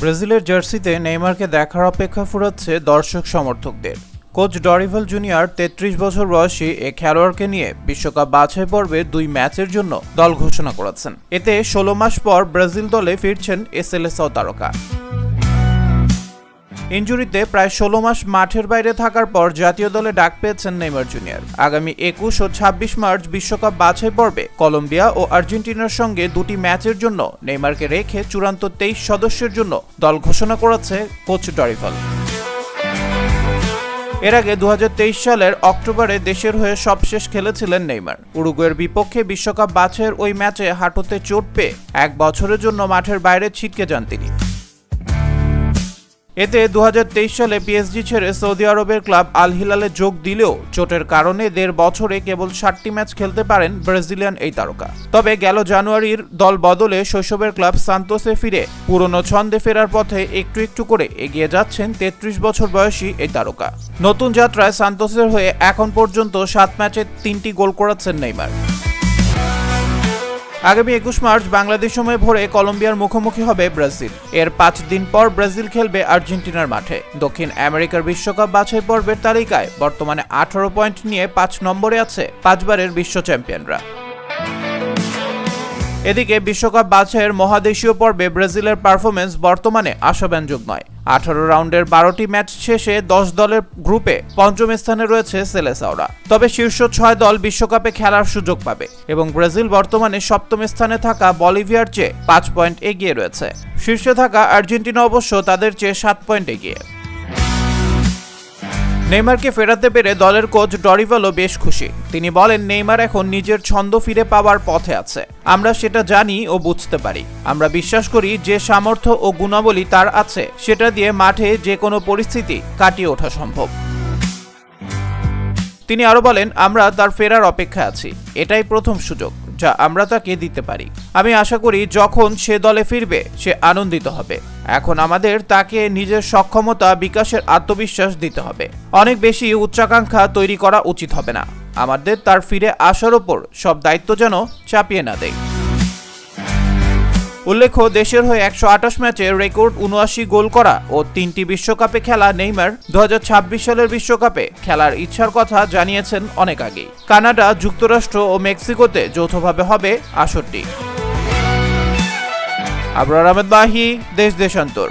ব্রাজিলের জার্সিতে নেইমারকে দেখার অপেক্ষা ফুরাচ্ছে দর্শক সমর্থকদের। কোচ ডরিভাল জুনিয়র তেত্রিশ বছর বয়সী এ খেলোয়াড়কে নিয়ে বিশ্বকাপ বাছাই পর্বে দুই ম্যাচের জন্য দল ঘোষণা করেছেন। এতে ষোলো মাস পর ব্রাজিল দলে ফিরছেন এস এল তারকা। ইঞ্জুরিতে প্রায় ষোলো মাস মাঠের বাইরে থাকার পর জাতীয় দলে ডাক পেয়েছেন নেইমার জুনিয়র। আগামী একুশ ও ছাব্বিশ মার্চ বিশ্বকাপ বাছাই পর্বে কলম্বিয়া ও আর্জেন্টিনার সঙ্গে দুটি ম্যাচের জন্য নেইমারকে রেখে চূড়ান্ত তেইশ সদস্যের জন্য দল ঘোষণা করেছে কোচ ডরিভাল এর আগে দু হাজার তেইশ সালের অক্টোবরে দেশের হয়ে সবশেষ খেলেছিলেন নেইমার। উরুগুয়ের বিপক্ষে বিশ্বকাপ বাছাইয়ের ওই ম্যাচে হাঁটুতে চোট পেয়ে এক বছরের জন্য মাঠের বাইরে ছিটকে যান তিনি। এতে দু হাজার তেইশ সালে পিএসজি ছেড়ে সৌদি আরবের ক্লাব আল হিলালে যোগ দিলেও চোটের কারণে দেড় বছরে কেবল ষাটটি ম্যাচ খেলতে পারেন ব্রাজিলিয়ান এই তারকা। তবে গেল জানুয়ারির দল বদলে শৈশবের ক্লাব সান্তোসে ফিরে পুরনো ছন্দে ফেরার পথে একটু একটু করে এগিয়ে যাচ্ছেন তেত্রিশ বছর বয়সী এই তারকা। নতুন যাত্রায় সান্তোসের হয়ে এখন পর্যন্ত সাত ম্যাচে তিনটি গোল করাচ্ছেন নেইমার। আগামী একুশ মার্চ বাংলাদেশ সময় ভোরে কলম্বিয়ার মুখোমুখি হবে ব্রাজিল। এর পাঁচ দিন পর ব্রাজিল খেলবে আর্জেন্টিনার মাঠে। দক্ষিণ আমেরিকার বিশ্বকাপ বাছাই পর্বের তালিকায় বর্তমানে আঠারো পয়েন্ট নিয়ে পাঁচ নম্বরে আছে পাঁচবারের বিশ্ব চ্যাম্পিয়নরা। এদিকে বিশ্বকাপ বাছাইয়ের মহাদেশীয় পর্বে ব্রাজিলের পারফরমেন্স বর্তমানে আশাব্যঞ্জক নয়। আঠারো রাউন্ডের বারোটি ম্যাচ শেষে দশ দলের গ্রুপে পঞ্চম স্থানে রয়েছে সেলেসাওরা। তবে শীর্ষ ছয় দল বিশ্বকাপে খেলার সুযোগ পাবে এবং ব্রাজিল বর্তমানে সপ্তম স্থানে থাকা বলিভিয়ার চেয়ে পাঁচ পয়েন্ট এগিয়ে রয়েছে। শীর্ষে থাকা আর্জেন্টিনা অবশ্য তাদের চেয়ে সাত পয়েন্ট এগিয়ে। নেইমারকে ফেরাতে পেরে দলের কোচ ডরিভালো বেশ খুশি। তিনি বলেন, নেইমার এখন নিজের ছন্দ ফিরে পাওয়ার পথে আছে। আমরা সেটা জানি ও বুঝতে পারি। আমরা বিশ্বাস করি যে সামর্থ্য ও গুণাবলী তার আছে, সেটা দিয়ে মাঠে যে কোনো পরিস্থিতি কাটিয়ে ওঠা সম্ভব। তিনি আরও বলেন, আমরা তার ফেরার অপেক্ষা আছি। এটাই প্রথম সুযোগ। যা আমরা তাকে দিতে পারি। আমি আশা করি যখন সে দলে ফিরবে, সে আনন্দিত হবে। এখন আমাদের তাকে নিজের সক্ষমতা, বিকাশের আত্মবিশ্বাস দিতে হবে। অনেক বেশি উচ্চাকাঙ্ক্ষা তৈরি করা উচিত হবে না। আমাদের তার ফিরে আসার ওপর সব দায়িত্ব যেন চাপিয়ে না দেয়। উল্লেখ্য, দেশের হয়ে একশো আঠাশ ম্যাচে রেকর্ড উনআশি গোল করা ও তিনটি বিশ্বকাপে খেলা নেইমার দু হাজার ছাব্বিশ সালের বিশ্বকাপে খেলার ইচ্ছার কথা জানিয়েছেন অনেক আগে কানাডা, যুক্তরাষ্ট্র ও মেক্সিকোতে যৌথভাবে হবে আসরটি। আবরার আহমেদ বাহি দেশ দেশান্তর।